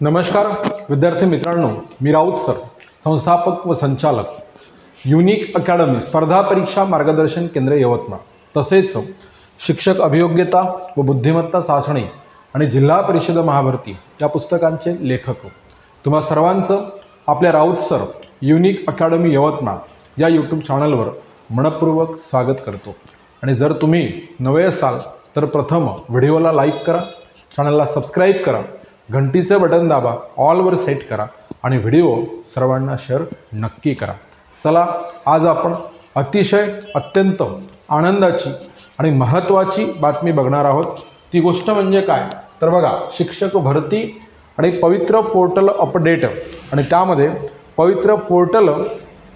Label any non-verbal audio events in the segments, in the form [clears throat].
नमस्कार विद्यार्थी मित्रांनो मी राऊत सर संस्थापक व संचालक युनिक अकॅडमी स्पर्धा परीक्षा मार्गदर्शन केंद्र यवतमाळ. तसेच शिक्षक अभियोग्यता व बुद्धिमत्ता चाचणी आणि जिल्हा परिषद महाभरती या पुस्तकांचे लेखक. तुम्हा सर्वांचं आपल्या Raut sir unique academy Yavatmal या यूट्यूब चॅनलवर मनपूर्वक स्वागत करतो. आणि जर तुम्ही नवे असाल तर प्रथम व्हिडिओला लाईक करा चॅनलला सबस्क्राईब करा घंटीचं बटन दाबा ऑलवर सेट करा आणि व्हिडिओ सर्वांना शेअर नक्की करा. चला आज आपण अतिशय अत्यंत आनंदाची आणि महत्त्वाची बातमी बघणार आहोत. ती गोष्ट म्हणजे काय? तर बघा शिक्षक भरती आणि पवित्र पोर्टल अपडेट आणि त्यामध्ये पवित्र पोर्टल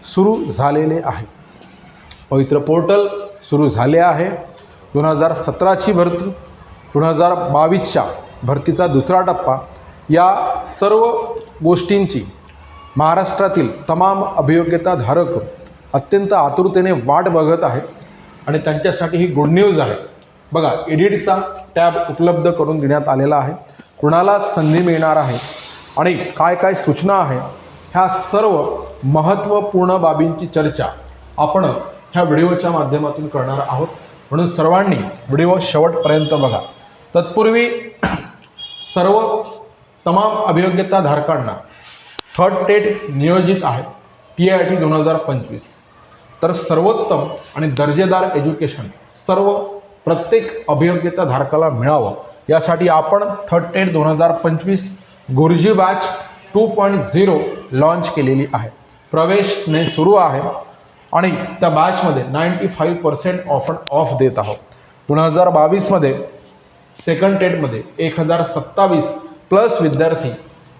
सुरू झालेले आहे. पवित्र पोर्टल सुरू झाले आहे दोन हजार सतराची भरती दोन हजार बावीसच्या. भरतीचा दुसरा टप्पा या सर्व गोष्टींची महाराष्ट्रातील तमाम अभियोग्यताधारक अत्यंत आतुरतेने वाट बघत आहे आणि त्यांच्यासाठी ही गुड न्यूज आहे. बघा एडिटचा टॅब उपलब्ध करून देण्यात आलेला आहे. कुणाला संधी मिळणार आहे आणि काय काय सूचना आहे ह्या सर्व महत्त्वपूर्ण बाबींची चर्चा आपण ह्या व्हिडिओच्या माध्यमातून करणार आहोत. म्हणून सर्वांनी व्हिडिओ शेवटपर्यंत बघा. तत्पूर्वी सर्व तमाम अभियोग्यताधारकांना थर्ड टेट नियोजित आहे टी आय टी दोन हजार पंचवीस. तर सर्वोत्तम आणि दर्जेदार एज्युकेशन सर्व प्रत्येक अभियोग्यताधारकाला मिळावं यासाठी आपण थर्ड टेट दोन हजार पंचवीस गुरुजी batch two point zero launch केलेली आहे. प्रवेश ने सुरू आहे आणि त्या बॅचमध्ये ninety five percent off off देत आहोत. दोन हजार बावीसमध्ये सेकंड टेटमध्ये एक हजार सत्तावीस प्लस विद्यार्थी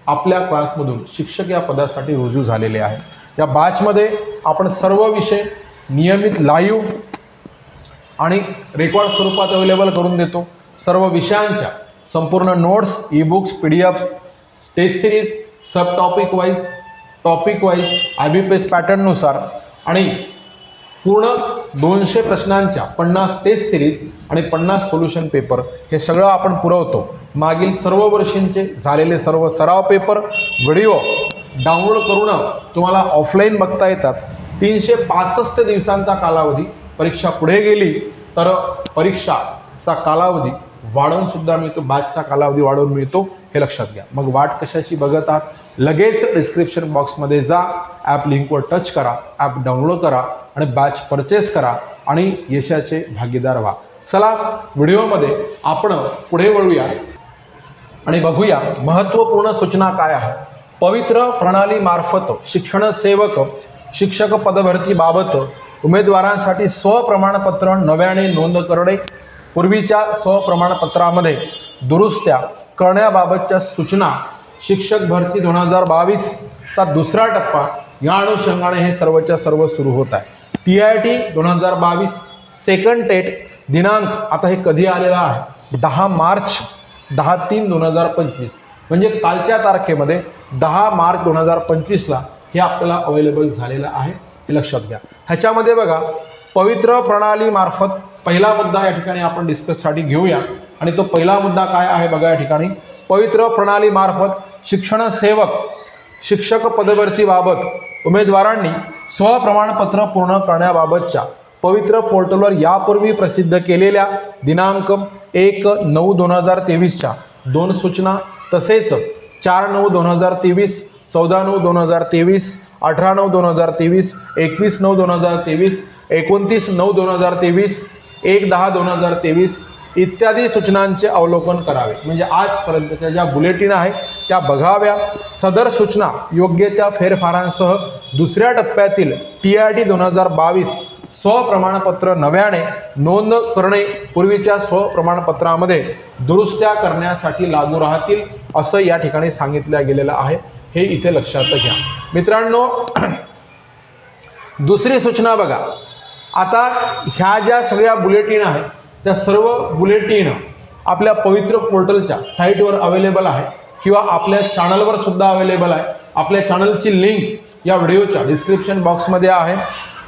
आपल्या क्लासमधून शिक्षक या पदासाठी रुजू झालेले आहे या बॅचमध्ये आपण सर्व विषय नियमित लाईव्ह आणि रेकॉर्ड स्वरूपात अवेलेबल करून देतो. सर्व विषयांच्या संपूर्ण notes e books P D Fs test series sub topic wise topic wise I B P S पॅटर्ननुसार आणि पूर्ण दोनशे प्रश्नांच्या पन्नास टेस्ट सिरीज आणि पन्नास सोल्युशन पेपर हे सगळं आपण पुरवतो. मागील सर्व वर्षींचे झालेले सर्व सराव पेपर व्हिडिओ डाउनलोड करून तुम्हाला ऑफलाईन बघता येतात. तीनशे पासष्ट दिवसांचा कालावधी परीक्षा पुढे गेली तर परीक्षाचा कालावधी वाढवून सुद्धा मिळतो. बॅचचा कालावधी वाढवून मिळतो. हे लक्षात घ्या. मग वाट कशाची बघत आहात? लगेच डिस्क्रिप्शन बॉक्समध्ये जा. ॲप लिंकवर टच करा. ॲप डाउनलोड करा आणि बॅच परचेस करा आणि यशाचे भागीदार व्हा. चला व्हिडिओमध्ये आपण पुढे वळूया आणि बघूया महत्त्वपूर्ण सूचना काय आहे पवित्र प्रणालीमार्फत शिक्षण सेवक शिक्षक पदभरतीबाबत उमेदवारांसाठी स्वप्रमाणपत्र नव्याने नोंद करणे पूर्वीच्या स्वप्रमाणपत्रामध्ये दुरुस्त्या करण्याबाबतच्या सूचना शिक्षक भरती दोन हजार बावीसचा दुसरा टप्पा या अनुषंगाने हे सर्वच्या सर्व सुरू होत आहे. टी आय टी दोन हजार बावीस सेकंड टेट दिनांक आता हे कधी आलेला आहे? दहा मार्च दहा तीन दोन हजार पंचवीस. म्हणजे कालच्या तारखेमध्ये दहा मार्च दोन हजार पंचवीसला हे आपल्याला अवेलेबल झालेलं आहे. हे लक्षात घ्या. ह्याच्यामध्ये बघा पवित्र प्रणालीमार्फत पहिला मुद्दा या ठिकाणी आपण डिस्कससाठी घेऊया. आणि तो पहिला मुद्दा काय आहे बघा या ठिकाणी. पवित्र प्रणालीमार्फत शिक्षण सेवक शिक्षक पदभरतीबाबत उमेदवारांनी स्वप्रमाणपत्र पूर्ण करण्याबाबतच्या पवित्र पोर्टलवर यापूर्वी प्रसिद्ध केलेल्या दिनांक एक नऊ दोन हजार तेवीसच्या दोन सूचना तसेच चार नऊ दोन हजार तेवीस चौदा नऊ दोन हजार तेवीस अठरा नऊ दोन हजार तेवीस एकवीस नऊ दोन हजार तेवीस एकोणतीस नऊ दोन हजार तेवीस एक दहा दोन हजार तेवीस इत्यादी सूचनांचे अवलोकन करावे. म्हणजे आजपर्यंतच्या ज्या बुलेटिन आहेत त्या बघाव्या. सदर सूचना योग्य त्या फेरफारांसह दुसऱ्या टप्प्यातील टी आय टी दोन हजार बावीस स्वप्रमाणपत्र नव्याने नोंद करणे पूर्वीच्या स्वप्रमाणपत्रामध्ये दुरुस्त्या करण्यासाठी लागू राहतील असं या ठिकाणी सांगितलं गेलेलं आहे. हे इथे लक्षात घ्या. मित्रांनो [clears throat] दुसरी सूचना बघा. आता ह्या ज्या सगळ्या बुलेटिन आहेत त्या सर्व बुलेटिन आपल्या पवित्र पोर्टलच्या साईटवर अवेलेबल आहे किंवा आपल्या चॅनलवर सुद्धा अवेलेबल आहे. आपल्या चॅनलची लिंक या व्हिडिओच्या डिस्क्रिप्शन बॉक्समध्ये आहे.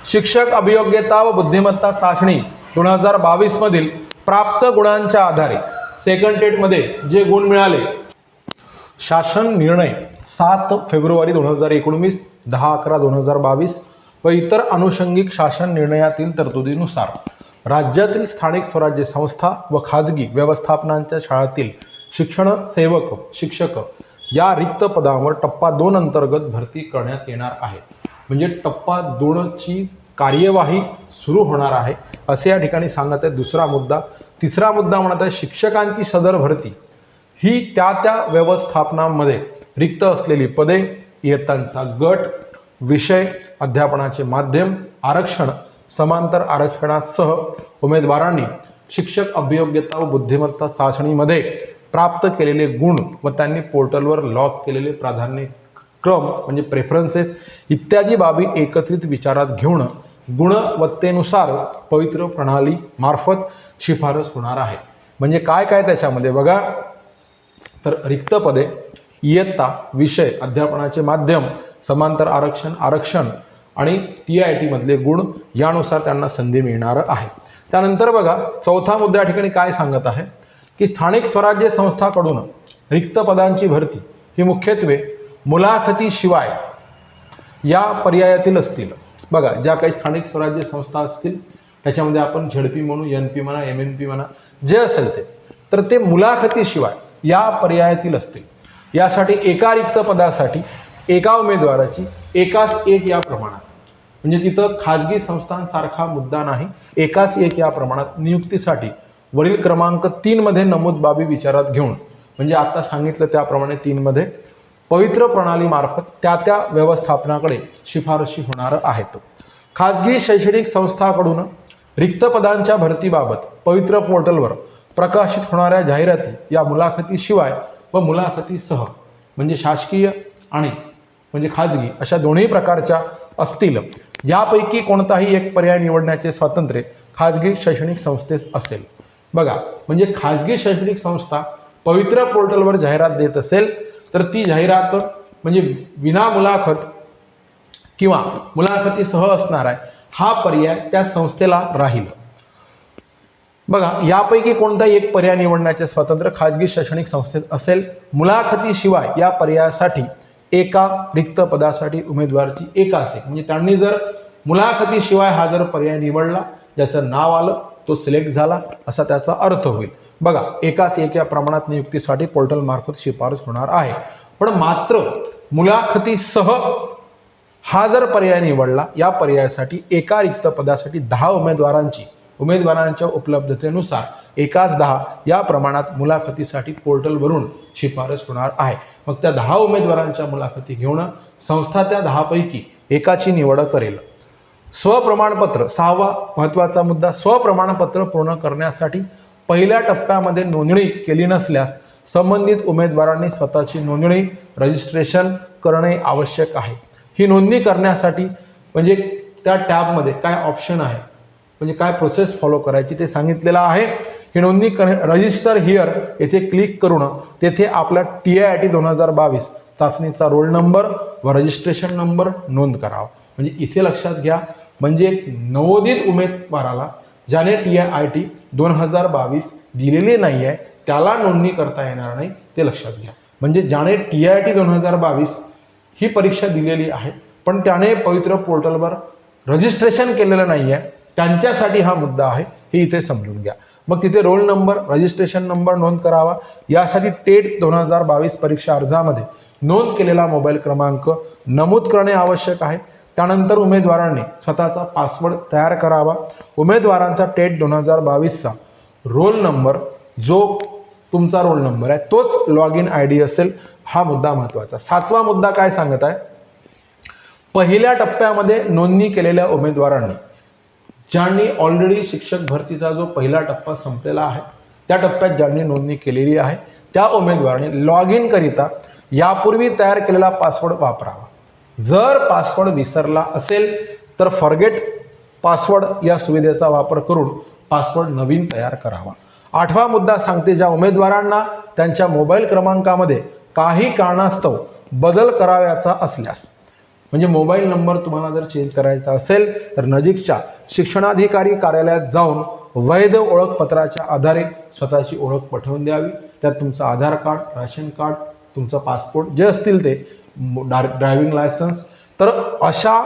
शिक्षक अभियोग्यता व बुद्धिमत्ता चाचणी दोन हजार बावीसमधील प्राप्त गुणांच्या आधारे सेकंड टेटमध्ये जे गुण मिळाले शासन निर्णय सात फेब्रुवारी दोन हजार एकोणवीस दहा अकरा दोन हजार बावीस व इतर अनुषंगिक शासन निर्णयातील तरतुदीनुसार राज्यातील स्थानिक स्वराज्य संस्था व खाजगी व्यवस्थापनांच्या शाळातील शिक्षण सेवक शिक्षक या रिक्त पदांवर टप्पा दोन अंतर्गत भरती करण्यात येणार आहे. म्हणजे टप्पा दोनची कार्यवाही सुरू होणार आहे. असे या ठिकाणी सांगत आहे. दुसरा मुद्दा तिसरा मुद्दा म्हणत आहे शिक्षकांची सदर भरती ही त्या त्या व्यवस्थापनामध्ये रिक्त असलेली पदे इयत्तांचा गट विषय अध्यापनाचे माध्यम आरक्षण समांतर आरक्षणासह उमेदवारांनी शिक्षक अभियोग्यता व बुद्धिमत्ता चाचणीमध्ये प्राप्त केलेले गुण व त्यांनी पोर्टलवर लॉग केलेले प्राधान्य क्रम म्हणजे प्रेफरन्सेस इत्यादी बाबी एकत्रित विचारात घेऊन गुणवत्तेनुसार पवित्र प्रणाली मार्फत शिफारस होणार आहे. म्हणजे काय काय त्याच्यामध्ये? बघा. तर रिक्त पदे. इयत्ता विषय अध्यापनाचे माध्यम समांतर आरक्षण आरक्षण आणि टी आय टीमधले गुण यानुसार त्यांना संधी मिळणार आहे. त्यानंतर बघा चौथा मुद्दा या ठिकाणी काय सांगत आहे? की स्थानिक स्वराज्य संस्थाकडून रिक्त पदांची भरती ही मुख्यत्वे मुलाखतीशिवाय या पर्यायातील असतील. बघा ज्या काही स्थानिक स्वराज्य संस्था असतील त्याच्यामध्ये आपण झेडपी म्हणू एन पी म्हणा एम एन पी म्हणा जे असेल ते तर ते मुलाखतीशिवाय या पर्यायातील असतील. यासाठी एका रिक्त पदासाठी एका उमेदवाराची एकाच एक या प्रमाणात. म्हणजे तिथं खाजगी संस्थांसारखा मुद्दा नाही एकाच एक या प्रमाणात नियुक्तीसाठी वरील क्रमांक तीनमध्ये नमूद बाबी विचारात घेऊन म्हणजे आता सांगितलं त्याप्रमाणे तीनमध्ये पवित्र प्रणालीमार्फत त्या त्या व्यवस्थापनाकडे शिफारशी होणार आहेत. खाजगी शैक्षणिक संस्थाकडून रिक्त पदांच्या भरतीबाबत पवित्र पोर्टलवर प्रकाशित होणाऱ्या जाहिराती या मुलाखतीशिवाय व मुलाखतीसह म्हणजे शासकीय आणि म्हणजे खाजगी अशा दोन्ही प्रकारच्या असतील. यापैकी कोणताही एक पर्याय निवडण्याचे स्वातंत्र्य खाजगी शैक्षणिक संस्थेस असेल. बघा म्हणजे खाजगी शैक्षणिक संस्था पवित्र पोर्टलवर जाहिरात देत असेल तर ती जाहिरात म्हणजे विना मुलाखत किंवा मुलाखतीसह असणार आहे. हा पर्याय त्या संस्थेला राहील. बघा यापैकी कोणताही एक पर्याय निवडण्याचे स्वातंत्र्य खाजगी शैक्षणिक संस्थेत असेल मुलाखतीशिवाय या पर्यायासाठी एका रिक्त पदासाठी उमेदवाराची एका असेल. म्हणजे त्यांनी जर मुलाखतीशिवाय हा जर पर्याय निवडला ज्याचं नाव आलं तो सिलेक्ट झाला असा त्याचा अर्थ होईल. बघा एकाच एका प्रमाणात नियुक्तीसाठी पोर्टल मार्फत शिफारस होणार आहे. पण मात्र मुलाखतीसह हा जर पर्याय निवडला या पर्यायासाठी एका रिक्त पदासाठी दहा उमेदवारांची उमेदवारांच्या उपलब्धतेनुसार एकाच दहा या प्रमाणात मुलाखतीसाठी पोर्टलवरून शिफारस होणार आहे. मग त्या दहा उमेदवारांच्या मुलाखती घेऊन संस्था त्या दहापैकी एकाची निवड करेल. स्वप्रमाणपत्र सहावा महत्त्वाचा मुद्दा स्वप्रमाणपत्र पूर्ण करण्यासाठी पहिल्या टप्प्यामध्ये नोंदणी केली नसल्यास संबंधित उमेदवारांनी स्वतःची नोंदणी रजिस्ट्रेशन करणे आवश्यक आहे. ही नोंदणी करण्यासाठी म्हणजे त्या टॅबमध्ये काय ऑप्शन आहे? म्हणजे काय प्रोसेस फॉलो करायची ते सांगितलेलं आहे. ही नोंदणी कर रजिस्टर हिअर येथे क्लिक करून तेथे आपला टी आय आय टी दोन हजार बावीस चाचणीचा रोल नंबर व रजिस्ट्रेशन नंबर नोंद करावा. म्हणजे इथे लक्षात घ्या म्हणजे नवोदित उमेदवाराला ज्याने टी आय आय टी दोन हजार बावीस दिलेली नाही आहे त्याला नोंदणी करता येणार नाही ते लक्षात घ्या. म्हणजे ज्याने टी आय टी दोन हजार बावीस ही परीक्षा दिलेली आहे पण त्याने पवित्र पोर्टलवर रजिस्ट्रेशन केलेलं नाही आहे त्यांच्यासाठी हा मुद्दा आहे हे इथे समजून घ्या. मग तिथे रोल नंबर रजिस्ट्रेशन नंबर नोंद करावा. यासाठी टेट दोन हजार बावीस परीक्षा अर्जामध्ये नोंद केलेला मोबाईल क्रमांक नमूद करणे आवश्यक आहे. त्यानंतर उमेदवारांनी स्वतःचा पासवर्ड तयार करावा. उमेदवारांचा टेट दोन हजार बावीसचा रोल नंबर जो तुमचा रोल नंबर आहे तोच लॉग इन आय डी असेल हा मुद्दा महत्त्वाचा. सातवा मुद्दा काय सांगत आहे? पहिल्या टप्प्यामध्ये नोंदणी केलेल्या उमेदवारांनी ज्यांनी ऑलरेडी शिक्षक भरतीचा जो पहिला टप्पा संपलेला आहे त्या टप्प्यात ज्यांनी नोंदणी केलेली आहे त्या उमेदवारांनी लॉग इन करिता यापूर्वी तयार केलेला पासवर्ड वापरावा. जर पासवर्ड विसरला असेल तर फॉरगेट पासवर्ड या सुविधेचा वापर करून पासवर्ड नवीन तयार करावा. आठवा मुद्दा सांगते ज्या उमेदवारांना त्यांच्या मोबाईल क्रमांकामध्ये काही कारणास्तव बदल करावयाचा असल्यास. म्हणजे मोबाईल नंबर तुम्हाला जर चेंज करायचा असेल तर नजीकच्या शिक्षणाधिकारी कार्यालयात जाऊन वैध ओळखपत्राच्या आधारे स्वतःची ओळख पटवून द्यावी. त्यात तुमचं आधार कार्ड राशन कार्ड तुमचं पासपोर्ट जे असतील ते ड्रायव्हिंग लायसन्स. तर अशा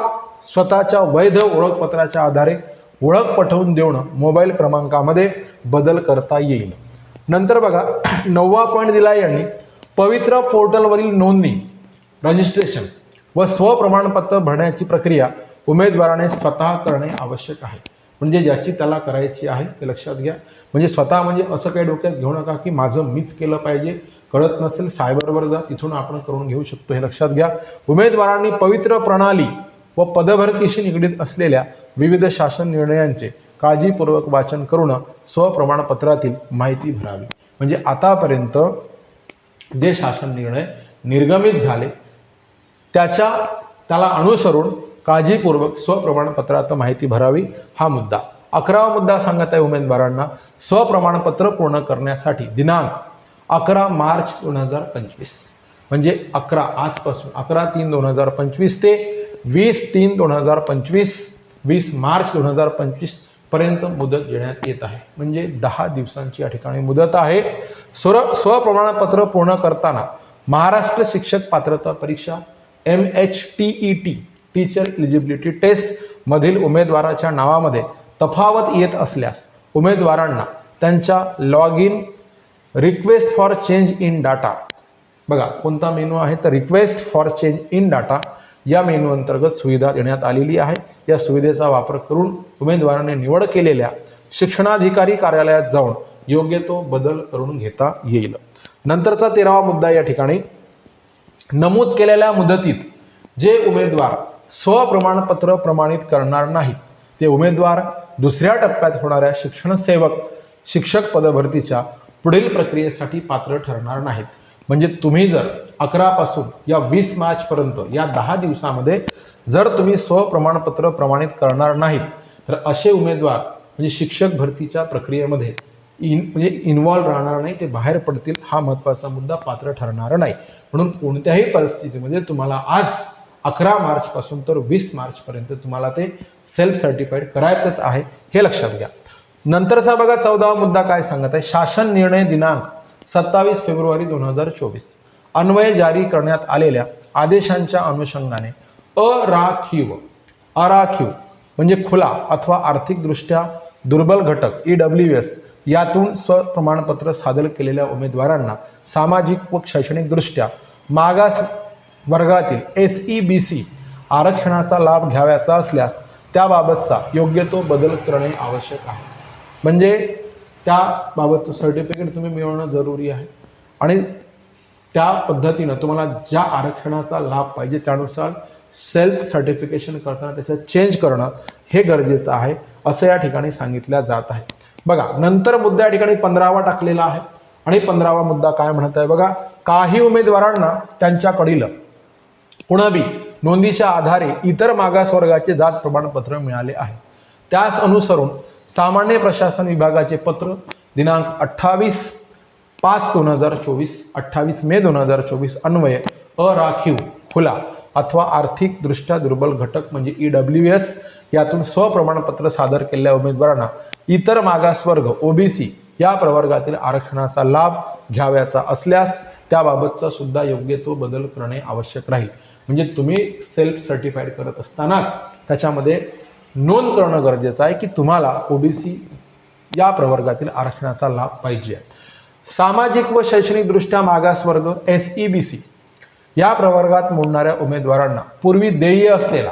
स्वतःच्या वैध ओळखपत्राच्या आधारे ओळख पटवून देणं मोबाईल क्रमांकामध्ये बदल करता येईल. नंतर बघा नववा पॉईंट दिला यांनी पवित्र पोर्टलवरील नोंदणी रजिस्ट्रेशन. व स्वप्रमाणपत्र भरण्याची प्रक्रिया उमेदवाराने स्वतः करणे आवश्यक आहे. म्हणजे ज्याची त्याला करायची आहे ते लक्षात घ्या. म्हणजे स्वतः म्हणजे असं काही डोक्यात घेऊ नका की माझं मीच केलं पाहिजे. कळत नसेल सायबरवर जा तिथून आपण करून घेऊ शकतो हे लक्षात घ्या. उमेदवारांनी पवित्र प्रणाली व पदभरतीशी निगडीत असलेल्या विविध शासन निर्णयांचे काळजीपूर्वक वाचन करून स्वप्रमाणपत्रातील माहिती भरावी. म्हणजे आतापर्यंत जे शासन निर्णय निर्गमित झाले त्याच्या त्याला अनुसरून काळजीपूर्वक स्वप्रमाणपत्रात माहिती भरावी हा मुद्दा. अकरावा मुद्दा सांगत आहे उमेदवारांना. स्वप्रमाणपत्र पूर्ण करण्यासाठी दिनांक अकरा मार्च दोन हजार पंचवीस. म्हणजे अकरा आजपासून अकरा तीन दोन हजार पंचवीस ते वीस तीन दोन हजार पंचवीस वीस मार्च दोन हजार पंचवीसपर्यंत मुदत देण्यात येत आहे. म्हणजे दहा दिवसांची या ठिकाणी मुदत आहे. स्वर स्वप्रमाणपत्र पूर्ण करताना महाराष्ट्र शिक्षक पात्रता परीक्षा M H T E T teacher eligibility test मधील उमेदवाराच्या नावामध्ये तफावत येत असल्यास उमेदवारांना त्यांच्या log in request for change in data बघा कोणता मेनू आहे? तर request for change in data या मेनू अंतर्गत सुविधा देण्यात आलेली आहे. या सुविधेचा वापर करून उमेदवाराने निवड केलेल्या शिक्षणाधिकारी कार्यालयात जाऊन योग्य तो बदल करून घेता येईल. नंतरचा तेरावा मुद्दा या ठिकाणी नमूद केलेल्या मुदतीत जे उमेदवार स्वप्रमाणपत्र प्रमाणित करणार नाहीत ते उमेदवार दुसऱ्या टप्प्यात होणाऱ्या शिक्षण सेवक शिक्षक पदभरतीच्या पुढील प्रक्रियेसाठी पात्र ठरणार नाहीत. म्हणजे तुम्ही जर अकरापासून या वीस मार्चपर्यंत या दहा दिवसामध्ये जर तुम्ही स्वप्रमाणपत्र प्रमाणित करणार नाहीत तर असे उमेदवार म्हणजे शिक्षक भरतीच्या प्रक्रियेमध्ये इन म्हणजे इन्व्हॉल्व राहणार नाही ते बाहेर पडतील हा महत्त्वाचा मुद्दा पात्र ठरणार नाही. म्हणून कोणत्याही परिस्थितीमध्ये तुम्हाला आज अकरा मार्चपासून तर वीस मार्चपर्यंत तुम्हाला ते सेल्फ सर्टिफाईड करायचंच आहे हे लक्षात घ्या. नंतरचा बघा चौदावा मुद्दा काय सांगत आहे? शासन निर्णय दिनांक सत्तावीस फेब्रुवारी दोन हजार चोवीस. अन्वय जारी करण्यात आलेल्या आदेशांच्या अनुषंगाने अराखीव अराखीव म्हणजे खुला अथवा आर्थिकदृष्ट्या दुर्बल घटक ई डब्ल्यू एस यातून स्वप्रमाणपत्र सादर केलेल्या उमेदवारांना सामाजिक व शैक्षणिकदृष्ट्या मागास वर्गातील एस ई बी सी आरक्षणाचा लाभ घ्यावयाचा असल्यास त्याबाबतचा योग्य तो बदल करणे आवश्यक आहे. म्हणजे त्याबाबतचं सर्टिफिकेट तुम्ही मिळवणं जरुरी आहे. आणि त्या पद्धतीनं तुम्हाला ज्या आरक्षणाचा लाभ पाहिजे त्यानुसार सेल्फ सर्टिफिकेशन करताना त्याचं चेंज करणं हे गरजेचं आहे असं या ठिकाणी सांगितलं जात आहे. बघा नंतर मुद्दा या ठिकाणी पंधरावा टाकलेला आहे. आणि पंधरावा मुद्दा काय म्हणत आहे? बघा काही उमेदवारांना त्यांच्याकडील पुणबी नोंदीच्या आधारे इतर मागासवर्गाचे जात प्रमाणपत्र मिळाले आहे. त्यास अनुसरून सामान्य प्रशासन विभागाचे पत्र दिनांक अठ्ठावीस पाच दोन हजार चोवीस अठ्ठावीस मे दोन हजार चोवीस अन्वये अराखीव खुला अथवा आर्थिकदृष्ट्या दुर्बल घटक म्हणजे ई डब्ल्यू एस यातून स्वप्रमाणपत्र सादर केलेल्या उमेदवारांना इतर मागासवर्ग ओबीसी या प्रवर्गातील आरक्षणाचा लाभ घ्यावयाचा असल्यास त्याबाबतचा सुद्धा योग्य तो बदल करणे आवश्यक राहील. म्हणजे तुम्ही सेल्फ सर्टिफाईड करत असतानाच त्याच्यामध्ये नोंद करणं गरजेचं आहे की तुम्हाला ओबीसी या प्रवर्गातील आरक्षणाचा लाभ पाहिजे सामाजिक व शैक्षणिकदृष्ट्या मागासवर्ग एस ई बी सी या प्रवर्गात मोडणाऱ्या उमेदवारांना पूर्वी देय असलेला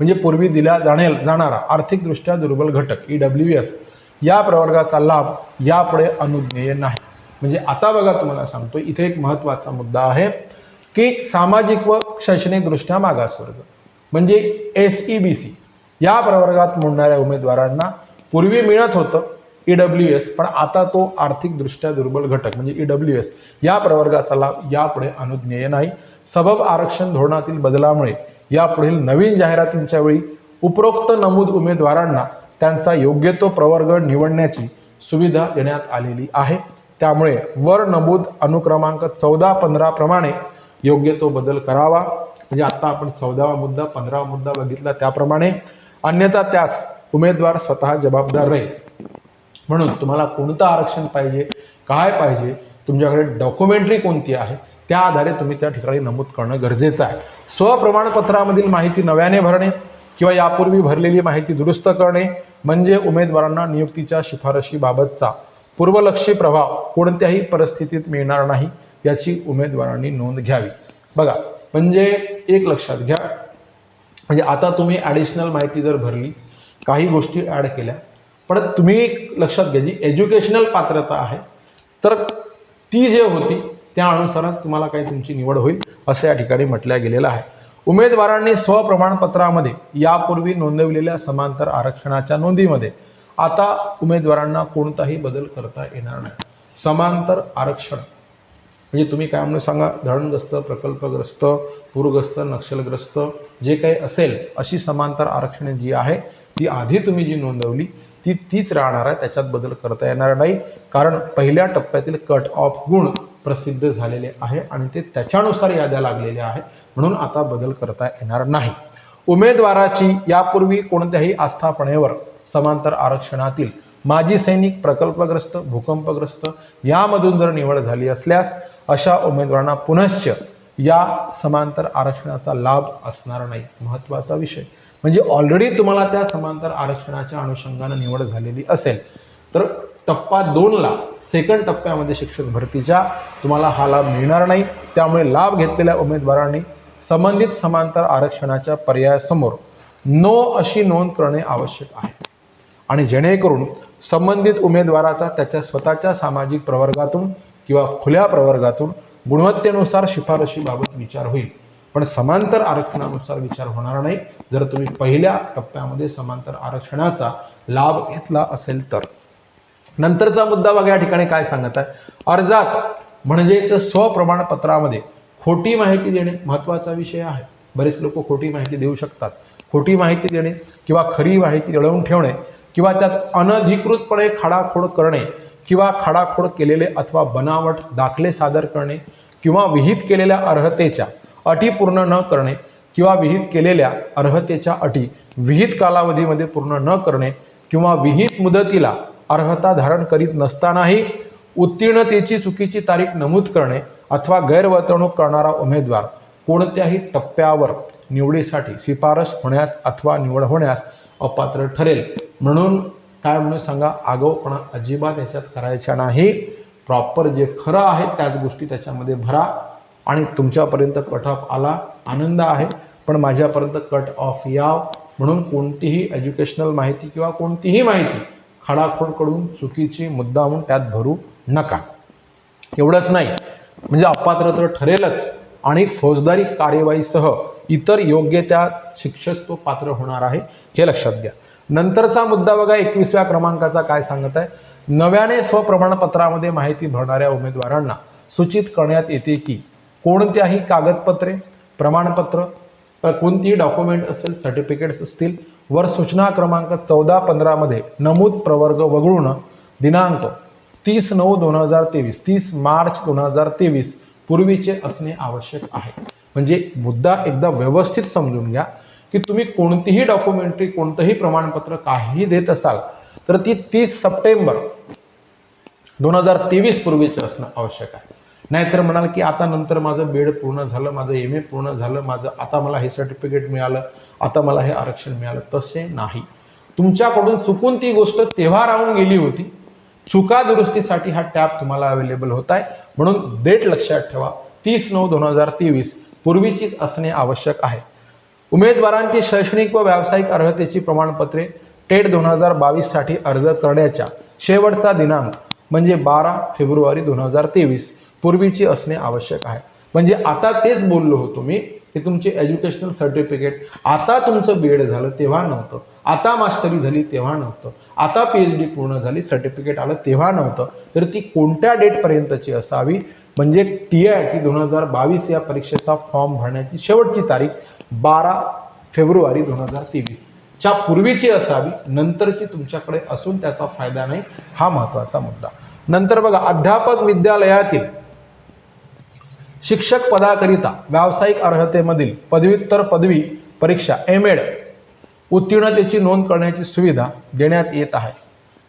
म्हणजे पूर्वी दिला जाणे जाणारा आर्थिकदृष्ट्या दुर्बल घटक ई डब्ल्यू एस या प्रवर्गाचा लाभ यापुढे अनुज्ञेय नाही. म्हणजे आता बघा तुम्हाला सांगतो इथे एक महत्त्वाचा मुद्दा आहे की सामाजिक व शैक्षणिकदृष्ट्या मागासवर्ग. म्हणजे एस ई बी सी या प्रवर्गात मोडणाऱ्या उमेदवारांना पूर्वी मिळत होतं ई डब्ल्यू एस पण आता तो आर्थिकदृष्ट्या दुर्बल घटक म्हणजे ई डब्ल्यू एस या प्रवर्गाचा लाभ यापुढे अनुज्ञेय नाही. सबब आरक्षण धोरणातील बदलामुळे यापुढील नवीन जाहिरातींच्या वेळी उपरोक्त नमूद उमेदवारांना त्यांचा योग्य तो प्रवर्ग निवडण्याची सुविधा देण्यात आलेली आहे. त्यामुळे वर नमूद अनुक्रमांक चौदा पंधरा प्रमाणे योग्य तो बदल करावा. म्हणजे आता आपण चौदावा मुद्दा पंधरावा मुद्दा बघितला त्याप्रमाणे. अन्यथा त्यास उमेदवार स्वतः जबाबदार राहील. म्हणून तुम्हाला कोणतं आरक्षण पाहिजे काय पाहिजे तुमच्याकडे डॉक्युमेंटरी कोणती आहे त्या आधारे तुम्ही त्या ठिकाणी नमूद करणं गरजेचं आहे. स्वप्रमाणपत्रामधील माहिती नव्याने भरणे किंवा यापूर्वी भरलेली माहिती दुरुस्त करणे म्हणजे उमेदवारांना नियुक्तीच्या शिफारशीबाबतचा पूर्वलक्षी प्रभाव कोणत्याही परिस्थितीत मिळणार नाही याची उमेदवारांनी नोंद घ्यावी. बघा म्हणजे एक लक्षात घ्या. म्हणजे आता तुम्ही ॲडिशनल माहिती जर भरली काही गोष्टी ॲड केल्या पण तुम्ही एक लक्षात घ्या जी एज्युकेशनल पात्रता आहे तर ती जे होती त्या अनुसारच तुम्हाला काही तुमची निवड होईल असं या ठिकाणी म्हटल्या गेलेलं आहे. उमेदवारांनी स्वप्रमाणपत्रामध्ये यापूर्वी नोंदवलेल्या समांतर आरक्षणाच्या नोंदीमध्ये. आता उमेदवारांना कोणताही बदल करता येणार नाही. समांतर आरक्षण. म्हणजे तुम्ही काय म्हणून सांगा धरणग्रस्त प्रकल्पग्रस्त पूरग्रस्त नक्षलग्रस्त जे काही असेल अशी समांतर आरक्षणे जी आहे ती आधी तुम्ही जी नोंदवली ती तीच राहणार आहे त्याच्यात बदल करता येणार नाही. कारण पहिल्या टप्प्यातील कट ऑफ गुण प्रसिद्ध झालेले आहे आणि ते त्याच्यानुसार याद्या लागलेल्या आहे म्हणून आता बदल करता येणार नाही. उमेदवाराची यापूर्वी कोणत्याही आस्थापनेवर समांतर आरक्षणातील माजी सैनिक प्रकल्पग्रस्त भूकंपग्रस्त यामधून जर निवड झाली असल्यास अशा उमेदवारांना पुनश्च या समांतर आरक्षणाचा लाभ असणार नाही. महत्त्वाचा विषय. म्हणजे ऑलरेडी तुम्हाला त्या समांतर आरक्षणाच्या अनुषंगानं निवड झालेली असेल तर टप्पा दोनला सेकंड टप्प्यामध्ये शिक्षक भरतीच्या तुम्हाला हा लाभ मिळणार नाही. त्यामुळे लाभ घेतलेल्या उमेदवारांनी संबंधित समांतर आरक्षणाच्या पर्यायासमोर नो अशी नोंद करणे आवश्यक आहे. आणि जेणेकरून संबंधित उमेदवाराचा त्याच्या स्वतःच्या सामाजिक प्रवर्गातून किंवा खुल्या प्रवर्गातून गुणवत्तेनुसार शिफारशीबाबत विचार होईल. पण समांतर आरक्षणानुसार विचार होणार नाही. जर तुम्ही पहिल्या टप्प्यामध्ये समांतर आरक्षणाचा लाभ घेतला असेल तर. नंतरचा मुद्दा बघा या ठिकाणी काय सांगत आहे. अर्जात म्हणजेच स्वप्रमाणपत्रामध्ये खोटी माहिती देणे महत्त्वाचा विषय आहे. बरेच लोक खोटी माहिती देऊ शकतात. खोटी माहिती देणे किंवा खरी माहिती रळवून ठेवणे किंवा त्यात अनधिकृतपणे खाडाखोड करणे किंवा खाडाखोड केलेले अथवा बनावट दाखले सादर करणे किंवा विहित केलेल्या अर्हतेच्या अटी पूर्ण न करणे किंवा विहित केलेल्या अर्हतेच्या अटी विहित कालावधीमध्ये पूर्ण न करणे किंवा विहित मुदतीला अर्हता धारण करीत नसतानाही उत्तीर्णतेची चुकीची तारीख नमूद करणे अथवा गैरवर्तणूक करणारा उमेदवार कोणत्याही टप्प्यावर निवडीसाठी शिफारस होण्यास अथवा निवड होण्यास अपात्र ठरेल. म्हणून काय म्हणून सांगा आगाऊपणा अजिबात याच्यात करायच्या नाही. प्रॉपर जे खरं आहे त्याच गोष्टी त्याच्यामध्ये भरा आणि तुमच्यापर्यंत कट ऑफ आला आनंद आहे. पण माझ्यापर्यंत कट ऑफ याव. म्हणून कोणतीही एज्युकेशनल माहिती किंवा कोणतीही माहिती खडाखोडकडून चुकीची मुद्दामून त्यात भरू नका. एवढंच नाही. म्हणजे अपात्र तर ठरेलच. आणि फौजदारी कार्यवाहीसह इतर योग्य त्या शिक्षेस तो पात्र होणार आहे हे लक्षात घ्या. नंतरचा मुद्दा बघा एकवीसव्या क्रमांकाचा काय सांगत आहे? नव्याने स्वप्रमाणपत्रामध्ये माहिती भरणाऱ्या उमेदवारांना सूचित करण्यात येते की कोणत्याही कागदपत्रे प्रमाणपत्र कोणतीही डॉक्युमेंट असेल सर्टिफिकेट्स असतील वर सूचना क्रमांक चौदा पंधरामध्ये नमूद प्रवर्ग वगळून दिनांक तीस नऊ दोन हजार तेवीस तीस मार्च दोन हजार तेवीस पूर्वीचे असणे आवश्यक आहे. म्हणजे मुद्दा एकदा व्यवस्थित समजून घ्या की तुम्ही कोणतीही डॉक्युमेंटरी कोणतंही प्रमाणपत्र काहीही देत असाल तर ती तीस सप्टेंबर दोन हजार तेवीस पूर्वीचे असणं आवश्यक आहे. नाहीतर म्हणाल की आता नंतर माझं बेड पूर्ण झालं माझं एम ए पूर्ण झालं माझं आता मला हे सर्टिफिकेट मिळालं आता मला हे आरक्षण मिळालं. तसे नाही. तुमच्याकडून चुकून ती गोष्ट तेव्हा राहून गेली होती. चुका दुरुस्तीसाठी हा टॅब तुम्हाला अवेलेबल होत आहे म्हणून डेट लक्षात ठेवा. तीस नऊ दोन हजार तेवीस. पूर्वीचीच असणे आवश्यक आहे. उमेदवारांची शैक्षणिक व व्यावसायिक अर्हतेची प्रमाणपत्रे टेट दोन हजार बावीससाठी अर्ज करण्याच्या शेवटचा दिनांक म्हणजे बारा फेब्रुवारी दोन हजार तेवीस. पूर्वीची असणे आवश्यक आहे. म्हणजे आता तेच बोललो होतो मी की तुमचे एज्युकेशनल सर्टिफिकेट आता तुमचं बी एड झालं तेव्हा नव्हतं. आता मास्टरी झाली तेव्हा नव्हतं. आता पी एच डी पूर्ण झाली सर्टिफिकेट आलं तेव्हा नव्हतं. तर ती कोणत्या डेटपर्यंतची असावी? म्हणजे टी आय टी दोन हजार बावीस या परीक्षेचा फॉर्म भरण्याची शेवटची तारीख बारा फेब्रुवारी दोन हजार तेवीस. च्या पूर्वीची असावी नंतरची तुमच्याकडे असून त्याचा फायदा नाही हा महत्त्वाचा मुद्दा. नंतर बघा अध्यापक विद्यालयातील शिक्षक पदाकरिता व्यावसायिक अर्हतेमधील पदव्युत्तर पदवी परीक्षा एम एड उत्तीर्णतेची नोंद करण्याची सुविधा देण्यात येत आहे.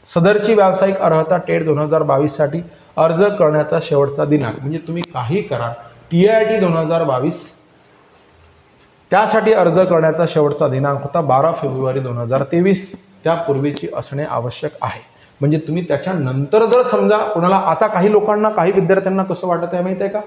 सदरची व्यावसायिक अर्हता टेट दोन हजार बावीससाठी अर्ज करण्याचा शेवटचा दिनांक म्हणजे तुम्ही काही करा टी आय टी दोन हजार बावीस. त्यासाठी अर्ज करण्याचा शेवटचा दिनांक होता बारा फेब्रुवारी दोन हजार तेवीस. त्यापूर्वीची असणे आवश्यक आहे. म्हणजे तुम्ही त्याच्यानंतर जर समजा कोणाला आता काही लोकांना काही विद्यार्थ्यांना कसं वाटत आहे माहिती आहे का?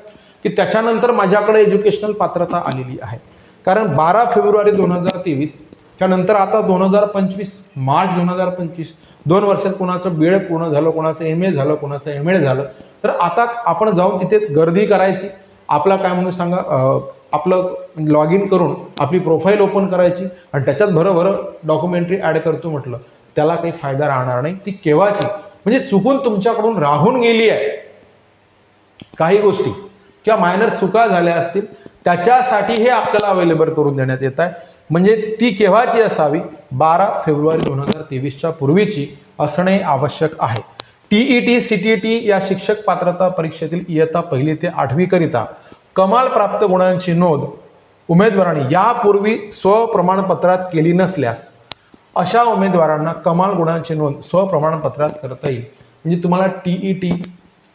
की त्याच्यानंतर माझ्याकडे एज्युकेशनल पात्रता आलेली आहे. कारण बारा फेब्रुवारी दोन हजार तेवीस त्यानंतर आता दोन हजार पंचवीस मार्च दोन हजार पंचवीस दोन वर्षात कोणाचं बीएड पूर्ण झालं कोणाचं एम ए झालं कोणाचं एम एड झालं तर आता आपण जाऊन तिथे गर्दी करायची. आपला काय म्हणून सांगा आपलं लॉग इन करून आपली प्रोफाईल ओपन करायची आणि त्याच्यात भरभर डॉक्युमेंटरी ॲड करतो म्हटलं त्याला काही फायदा राहणार नाही. ती केव्हाची? म्हणजे चुकून तुमच्याकडून राहून गेली आहे. काही गोष्टी. किंवा मायनर चुका झाल्या असतील त्याच्यासाठी हे आपल्याला अवेलेबल करून देण्यात येत आहे. म्हणजे ती केव्हाची असावी? बारा फेब्रुवारी दोन हजार तेवीसच्या पूर्वीची असणे आवश्यक आहे. T E T C T T या शिक्षक पात्रता परीक्षेतील इयत्ता पहिली ते आठवीकरिता कमाल प्राप्त गुणांची नोंद उमेदवारांनी यापूर्वी स्वप्रमाणपत्रात केली नसल्यास अशा उमेदवारांना कमाल गुणांची नोंद स्वप्रमाणपत्रात करता येईल. म्हणजे तुम्हाला T E T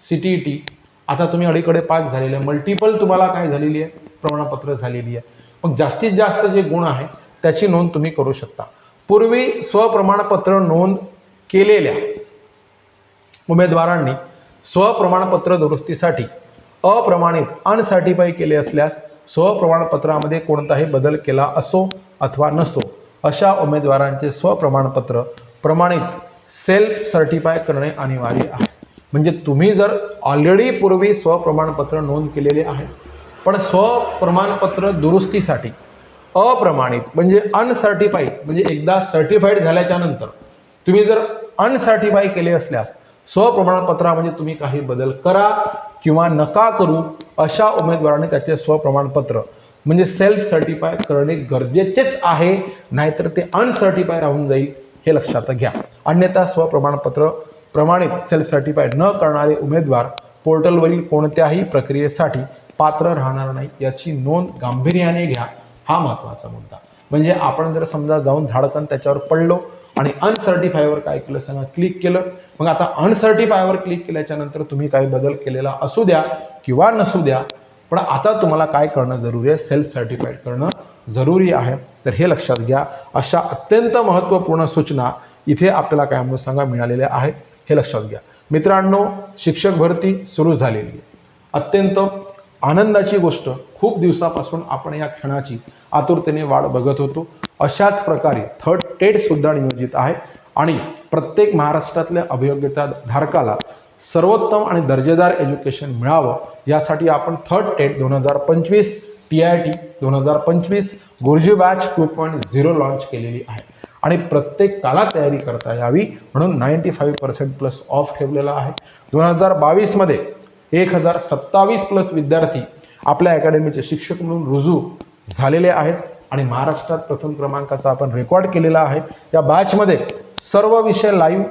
C T T आता तुम्ही अलीकडे पास झालेले मल्टिपल तुम्हाला काय झालेली आहे? प्रमाणपत्र झालेली आहे. मग जास्तीत जास्त जे गुण आहे त्याची नोंद तुम्ही करू शकता. पूर्वी स्वप्रमाणपत्र नोंद केलेल्या उमेदवारांनी स्वप्रमाणपत्र दुरुस्तीसाठी अप्रमाणित अनसर्टिफाय केले असल्यास स्वप्रमाणपत्रामध्ये कोणताही बदल केला असो अथवा नसो अशा उमेदवारांचे स्वप्रमाणपत्र प्रमाणित सेल्फ सर्टिफाय करणे अनिवार्य आहे. म्हणजे तुम्ही जर ऑलरेडी पूर्वी स्वप्रमाणपत्र नोंद केलेले आहे पण स्वप्रमाणपत्र दुरुस्तीसाठी अप्रमाणित म्हणजे अनसर्टिफाईड म्हणजे एकदा सर्टिफाईड झाल्याच्यानंतर तुम्ही जर अनसर्टिफाय केले असल्यास स्वप्रमाणपत्रामध्ये म्हणजे तुम्ही काही बदल करा किंवा नका करू अशा उमेदवाराने त्याचे स्वप्रमाणपत्र म्हणजे सेल्फ सर्टिफाय करणे गरजेचेच आहे नाहीतर ते अनसर्टिफाय राहून जाईल हे लक्षात घ्या. अन्यथा स्वप्रमाणपत्र प्रमाणित सेल्फ सर्टिफाईड न करणारे उमेदवार पोर्टलवरील कोणत्याही प्रक्रियेसाठी पात्र राहणार नाही याची नोंद गांभीर्याने घ्या. हा महत्त्वाचा मुद्दा. म्हणजे आपण जर समजा जाऊन धाडकन त्याच्यावर पडलो आणि अनसर्टिफायवर काय केलं सांगा क्लिक केलं मग आता अनसर्टिफायवर क्लिक केल्याच्यानंतर तुम्ही काही बदल केलेला असू द्या किंवा नसू द्या पण आता तुम्हाला काय करणं जरुरी आहे? सेल्फ सर्टिफाईड करणं जरुरी आहे. तर हे लक्षात घ्या. अशा अत्यंत महत्त्वपूर्ण सूचना इथे आपल्याला काय म्हणून सांगा मिळालेल्या आहे हे लक्षात घ्या. मित्रांनो शिक्षक भरती सुरू झालेली आहे. अत्यंत आनंदाची गोष्ट खूप दिवसापासून आपण या क्षणाची आतुरतेने वाढ बघत होतो. अशाच प्रकारे थर्ड टेटसुद्धा नियोजित आहे आणि प्रत्येक महाराष्ट्रातल्या अभियोग्यता धारकाला सर्वोत्तम आणि दर्जेदार एज्युकेशन मिळावं यासाठी आपण थर्ड टेट दोन हजार पंचवीस टी आय टी दोन हजार पंचवीस गुरुजी batch two point zero launch केलेली आहे. आणि प्रत्येकाला तयारी करता यावी म्हणून ninety five percent plus off ठेवलेला आहे. दोन हजार बावीसमध्ये एक हजार सत्तावीस प्लस विद्यार्थी आपल्या अकॅडमीचे शिक्षक म्हणून रुजू झालेले आहेत आणि महाराष्ट्रात प्रथम क्रमांकाचा आपण रेकॉर्ड केलेला आहे. या बॅचमध्ये सर्व विषय लाईव्ह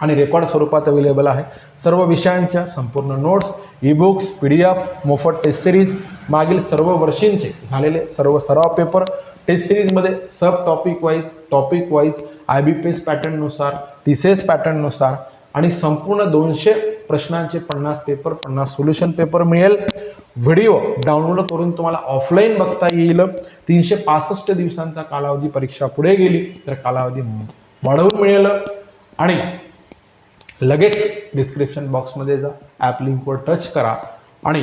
आणि रेकॉर्ड स्वरूपात अवेलेबल आहे. सर्व विषयांच्या संपूर्ण notes e books P D F मोफत टेस्ट सिरीज मागील सर्व वर्षींचे झालेले सर्व सराव पेपर टेस्ट सिरीजमध्ये sub topic wise topic wise I B P S पॅटर्ननुसार TCS पॅटर्ननुसार आणि संपूर्ण दोनशे प्रश्नांचे पन्नास पेपर पन्नास सोल्युशन पेपर मिळेल. व्हिडिओ डाउनलोड करून तुम्हाला ऑफलाईन बघता येईल. तीनशे पासष्ट दिवसांचा कालावधी परीक्षा पुढे गेली तर कालावधी वाढवून मिळेल. आणि लगेच डिस्क्रिप्शन बॉक्समध्ये जा ॲप लिंकवर टच करा आणि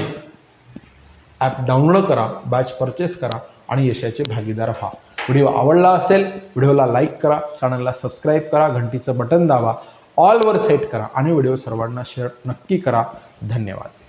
ॲप डाउनलोड करा बॅच परचेस करा. आणि यशाचे भागीदार व्हा. व्हिडिओ आवडला असेल व्हिडिओला लाईक करा चॅनलला सबस्क्राईब करा घंटीचं बटन दाबा ऑलवर सेट करा आणि व्हिडिओ सर्वांना शेअर नक्की करा. धन्यवाद.